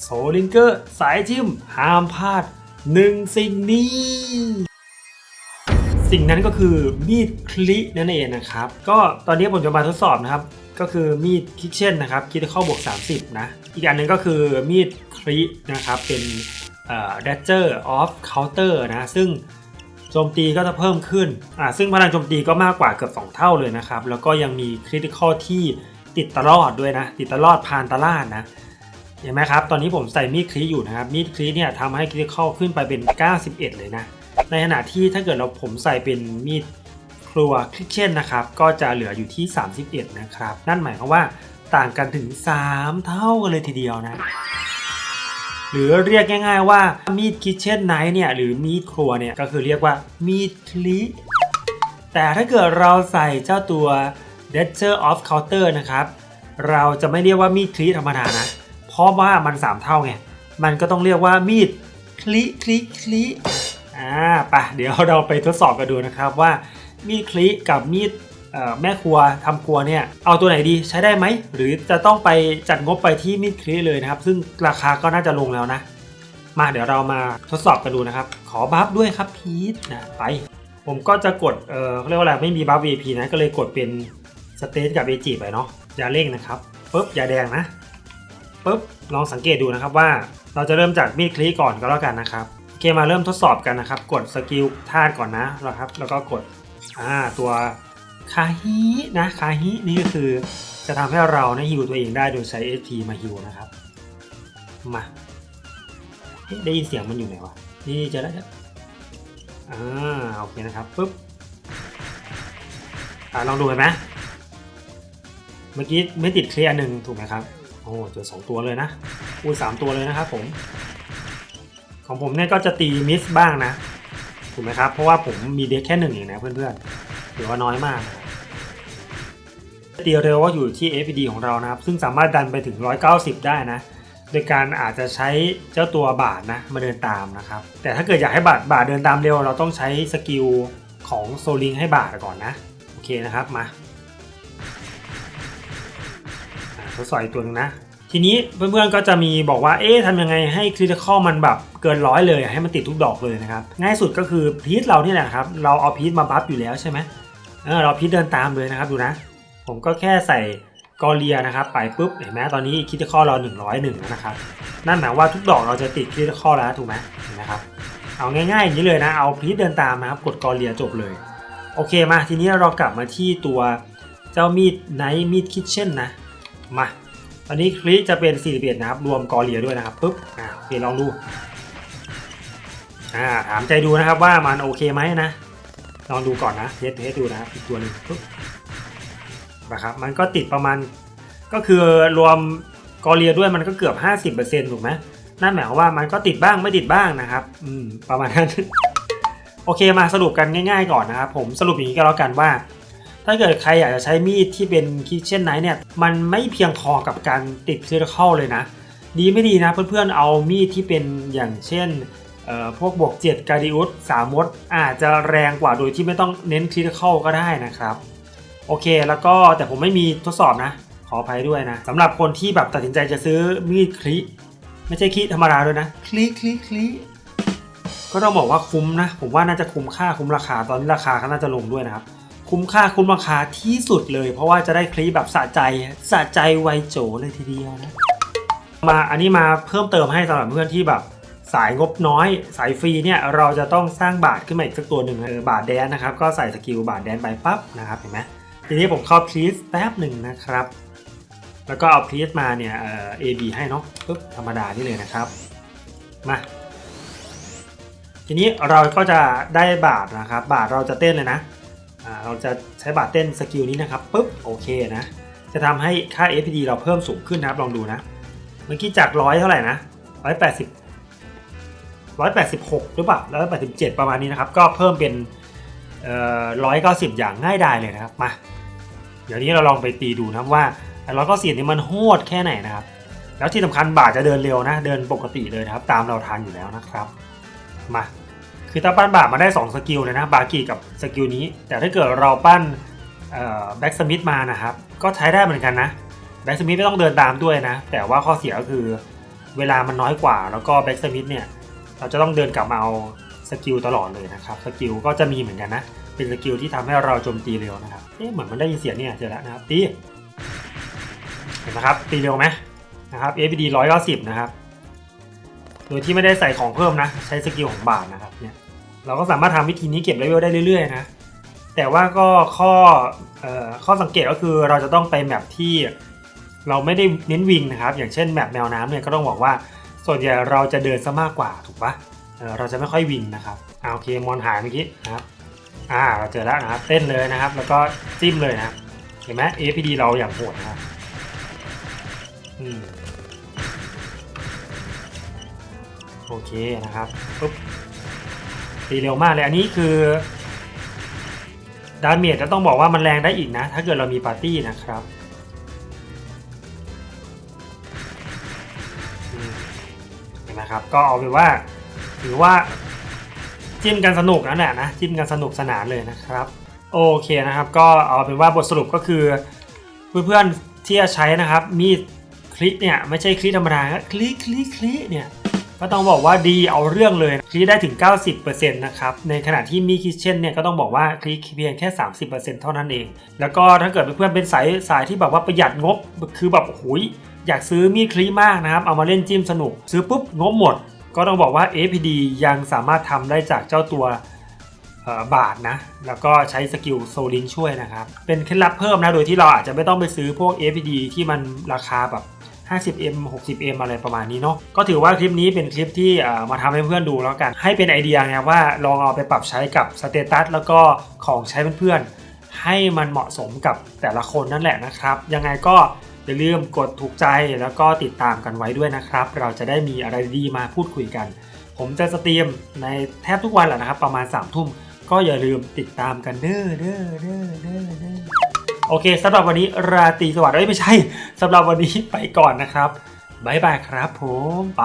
โซลิงเกอร์สายทิมห้ามพลาดหนึ่งสิ่งนี้ สิ่งนั้นก็คือมีดคลินั่นเองนะครับ ก็ตอนนี้ผมจะมาทดสอบนะครับ ก็คือมีดคิกเช่นนะครับคิดเข้าบวก 30 นะ อีกอันหนึงก็คือมีดคลินะครับเป็นเอ่อ Dagger of Counter นะซึ่งโจมตีก็จะเพิ่มขึ้น อ่า ซึ่งพลังโจมตีก็มากกว่าเกือบ 2 เท่าเลยนะครับ แล้วก็ยังมีคริติคอลที่ติดตลอดด้วยนะ ติดตลอดผ่านตลาดนะ เห็นไหมครับ ตอนนี้ผมใส่มีดคลีอยู่นะครับ มีดคลีเนี่ยทำให้คริติคอลขึ้นไปเป็น 91 เลยนะ ในขณะที่ถ้าเกิดเราผมใส่เป็นมีดครัวคลิกเช่นนะครับ ก็จะเหลืออยู่ที่ 31 นะครับ นั่นหมายความว่าต่างกันถึง 3 เท่ากันเลยทีเดียวนะ หรือเรียกง่ายๆว่ามีดคิ t เช่นไนท์เนี่ยหรือมีดครัวเนี่ยก็คือเรียกว่ามีดคลีแต่ถ้าเกิดเราใส่เจ้าตัว d e t e r of Counter นะครับ เราจะไม่เรียกว่ามีดคลีธรรมดานะ ราะว่ามัน 3 เท่าไง มันก็ต้องเรียกว่ามีดคลีคลีคลีอ่าไปะเดี๋ยวเราไปทดสอบกันดูนะครับว่ามีดคลีกับมีดแม่ครัวทำครัวเนี่ยเอาตัวไหนดีใช้ได้ไหม หรือจะต้องไปจัดงบไปที่มีดคลีเลยนะครับ ซึ่งราคาก็น่าจะลงแล้วนะ มาเดี๋ยวเรามาทดสอบกันดูนะครับ ขอบัฟด้วยครับพีทนะไป ผมก็จะกดเออเรียกว่าอะไรไม่มีบัฟ VIP นะก็เลยกดเป็นสเตทกับเอจิไปเนาะอย่าเร่งนะครับปุ๊บอย่าแดงนะ ปุ๊บลองสังเกตดูนะครับว่า เราจะเริ่มจากมีดคลีก่อนก็แล้วกันนะครับโอเคมาเริ่มทดสอบกันนะครับ กดสกิลธาตุก่อนนะแล้วครับแล้วก็กดอ่าตัวคาฮินะคาฮินี่ก็คือจะทำให้เรานะฮิวตัวเองได้โดยใช้ SP มาฮิวนะครับมาได้ยินเสียงมันอยู่ไหนวะนี่จะได้อ่าโอเคนะครับปุ๊บอ่าลองดูเห็นไหมเมื่อกี้ไม่ติดเคลียร์หนึ่งถูกไหมครับ อ้เจอสองตัวเลยนะอุ้ยสามตัวเลยนะครับผม ของผมเนี่ยก็จะตีมิสบ้างนะถูกไหมครับเพราะว่าผมมีเด็กแค่หนึ่งเองนะเพื่อนๆถือว่าน้อยมากตีเร็วก็อยู่ที่ FPD ของเรานะครับ ซึ่งสามารถดันไปถึง 190 ได้นะ โดยการอาจจะใช้เจ้าตัวบาทนะมาเดินตามนะครับ แต่ถ้าเกิดอยากให้บาทบาทเดินตามเร็ว เราต้องใช้สกิลของโซลิงให้บาทก่อนนะ โอเคนะครับมาอ่าทดสอบอีกตัวนึงนะ ทีนี้เพื่อนๆก็จะมีบอกว่าเอ๊ะทำยังไงให้คริติคอลมันแบบเกินร้อยเลยให้มันติดทุกดอกเลยนะครับง่ายสุดก็คือพีทเราเนี่ยแหละครับเราเอาพีทมาบัฟอยู่แล้วใช่ไหมเออเราพีทเดินตามเลยนะครับดูนะ ผมก็แค่ใส่กอเลียนะครับไปปุ๊บเห็นไหมตอนนี้คริติคอลเรา 101แล้วนะครับนั่นหมายว่าทุกดอกเราจะติดคริติคอลแล้วถูกไหมเห็นไหมครับเอาง่ายๆอย่างนี้เลยนะเอาพีทเดินตามนะครับกดกอเลียจบเลยโอเคมาทีนี้เรากลับมาที่ตัวเจ้ามีดไนท์มีดคิทเช่นนะมา อันนี้คลิจะเป็น41นะครับ รวมกอเลียด้วยนะครับปุ๊บอ่าโอเคลองดูอ่าถามใจดูนะครับว่ามันโอเคไหมนะลองดูก่อนนะเทสเทสดูนะครับอีกตัวหนึ่งปุ๊บนะครับมันก็ติดประมาณก็คือรวมกอเลียด้วยมันก็เกือบ 50%ถูกไหมนั่นหมายความว่ามันก็ติดบ้างไม่ติดบ้างนะครับ อืมประมาณนั้น โอเคมาสรุปกันง่าย ๆ ก่อนนะครับผมสรุปอย่างนี้ก็แล้วกันว่า ถ้าเกิดใครอยากจะใช้มีดที่เป็นคิเช่นไนเนี่ย มันไม่เพียงพอกับการติดคริติคอลเลยนะ ดีไม่ดีนะเพื่อนๆ เอามีดที่เป็นอย่างเช่นเอ่อพวกบวก7การดิอุสสามมดอาจจะแรงกว่าโดยที่ไม่ต้องเน้นคริติคอลก็ได้นะครับ โอเคแล้วก็แต่ผมไม่มีทดสอบนะ ขออภัยด้วยนะสำหรับคนที่แบบตัดสินใจจะซื้อมีดคลิไม่ใช่คลิธรรมดาด้วยนะ คลิคลิคลิก็ต้องบอกว่าคุ้มนะ ผมว่าน่าจะคุ้มค่าคุ้มราคาตอนนี้ราคาก็น่าจะลงด้วยนะครับ คุ้มค่าคุ้มราคาที่สุดเลย เพราะว่าจะได้คลิปแบบสะใจสะใจไวโจเลยทีเดียวนะมาอันนี้มาเพิ่มเติมให้สำหรับเพื่อนที่แบบสายงบน้อย สายฟรีเนี่ยเราจะต้องสร้างบาทขึ้นมาอีกสักตัวหนึ่งเออบาทแดนนะครับ ก็ใส่สกิลบาทแดนไปปั๊บนะครับเห็นไหมทีนี้ผมเข้าพลีสแป๊บหนึ่งนะครับ แล้วก็เอาพลีสมาเนี่ยเอ่อ AB ให้เนาะปุ๊บธรรมดานี่เลยนะครับมาทีนี้เราก็จะได้บาทนะครับ บาทเราจะเต้นเลยนะ เราจะใช้บาทเต้นสกิลนี้นะครับปุ๊บโอเคนะ จะทำให้ค่า FPD เราเพิ่มสูงขึ้นนะครับลองดูนะ เมื่อกี้จากร้อยเท่าไหร่นะร้อยแปดสิบร้อยแปดสิบหกหรือเปล่าร้อยแปดสิบเจ็ดประมาณนี้นะครับ ก็เพิ่มเป็นร้อยเก้าสิบอย่างง่ายดายเลยนะครับมาเดี๋ยวนี้เราลองไปตีดูนะครับว่าร้อยเก้าสิบนี่มันโหดแค่ไหนนะครับ แล้วที่สำคัญบาทจะเดินเร็วนะ เดินปกติเลยนะครับ ตามเราทันอยู่แล้วนะครับมา คือถ้าปั้นบาทมาได้2สกิลเลยนะบากีกับสกิลนี้ แต่ถ้าเกิดเราปั้นแบ็กสมิธมานะครับ ก็ใช้ได้เหมือนกันนะแบ็กสมิธไม่ต้องเดินตามด้วยนะ แต่ว่าข้อเสียก็คือเวลามันน้อยกว่า แล้วก็แบ็กสมิธเนี่ย เราจะต้องเดินกลับมาเอาสกิลตลอดเลยนะครับ สกิลก็จะมีเหมือนกันนะ เป็นสกิลที่ทำให้เราโจมตีเร็วนะครับเอ๊ะเหมือนมันได้ยินเสียงเนี่ยเจอแล้วนะครับตีเห็นไหมครับตีเร็วไหมนะครับ APD 190 นะครับ โดยที่ไม่ได้ใส่ของเพิ่มนะ ใช้สกิลของบาทนะครับเนี่ยเราก็สามารถทำวิธีนี้เก็บเลเวลได้เรื่อยๆนะแต่ว่าก็ข้อเอ่อข้อสังเกตก็คือเราจะต้องไปแมปที่เราไม่ได้เน้นวิ่งนะครับ อย่างเช่นแมปแมวน้ำเนี่ยก็ต้องบอกว่าส่วนใหญ่เราจะเดินซะมากกว่าถูกปะเเราจะไม่ค่อยวิ่งนะครับเอาโอเคมอนหายเมื่อกี้นะครับอ่าเราเจอแล้วนะครับเต้นเลยนะครับ แล้วก็จิ้มเลยนะเห็นไหม APD เราอย่างโหดนะครับอืม โอเคนะครับปุ๊บตีเร็วมากเลยอันนี้คือดาเมจจะต้องบอกว่ามันแรงได้อีกนะ ถ้าเกิดเรามีปาร์ตี้นะครับเห็นไหมครับ ก็เอาเป็นว่าถือว่าจิ้มกันสนุกนั่นแหละนะจิ้มกันสนุกสนานเลยนะครับ โอเคนะครับ ก็เอาเป็นว่าบทสรุปก็คือ เพื่อนๆที่จะใช้นะครับ มีดคลิกเนี่ยไม่ใช่คลิกธรรมดาคลิกคลิกคลิกเนี่ย ก็ต้องบอกว่าดีเอาเรื่องเลยคลิกได้ถึง 90%นะครับ ในขณะที่มีคิเช่นเนี่ยก็ต้องบอกว่าคลิกเพียงแค่ 30%เท่านั้นเอง แล้วก็ถ้าเกิดเพื่อนเป็นสายสายที่แบบว่าประหยัดงบคือแบบโอ้โหยอยากซื้อมีคลีมากนะครับ เอามาเล่นจิ้มสนุก ซื้อปุ๊บงบหมด ก็ต้องบอกว่า APD ยังสามารถทำได้จากเจ้าตัวบาทนะ แล้วก็ใช้สกิลโซลิงช่วยนะครับ เป็นเคล็ดลับเพิ่มนะ โดยที่เราอาจจะไม่ต้องไปซื้อพวก APD ที่มันราคาแบบ 50M 60M อะไรประมาณนี้เนาะก็ถือว่าคลิปนี้เป็นคลิปที่มาทำให้เพื่อนดูแล้วกัน ให้เป็นไอเดียไงว่าลองเอาไปปรับใช้กับสเตตัสแล้วก็ของใช้เพื่อนๆให้มันเหมาะสมกับแต่ละคนนั่นแหละนะครับ ยังไงก็อย่าลืมกดถูกใจแล้วก็ติดตามกันไว้ด้วยนะครับ เราจะได้มีอะไรดีมาพูดคุยกัน ผมจะสตรีมในแทบทุกวันแหละนะครับ ประมาณ3ามทุ่มก็อย่าลืมติดตามกันเด้อเด้อเด้อเด้อเด้อ โอเคสำหรับวันนี้ราตรีสวัสดิ์ไม่ใช่สำหรับวันนี้ไปก่อนนะครับบายบายครับผมไป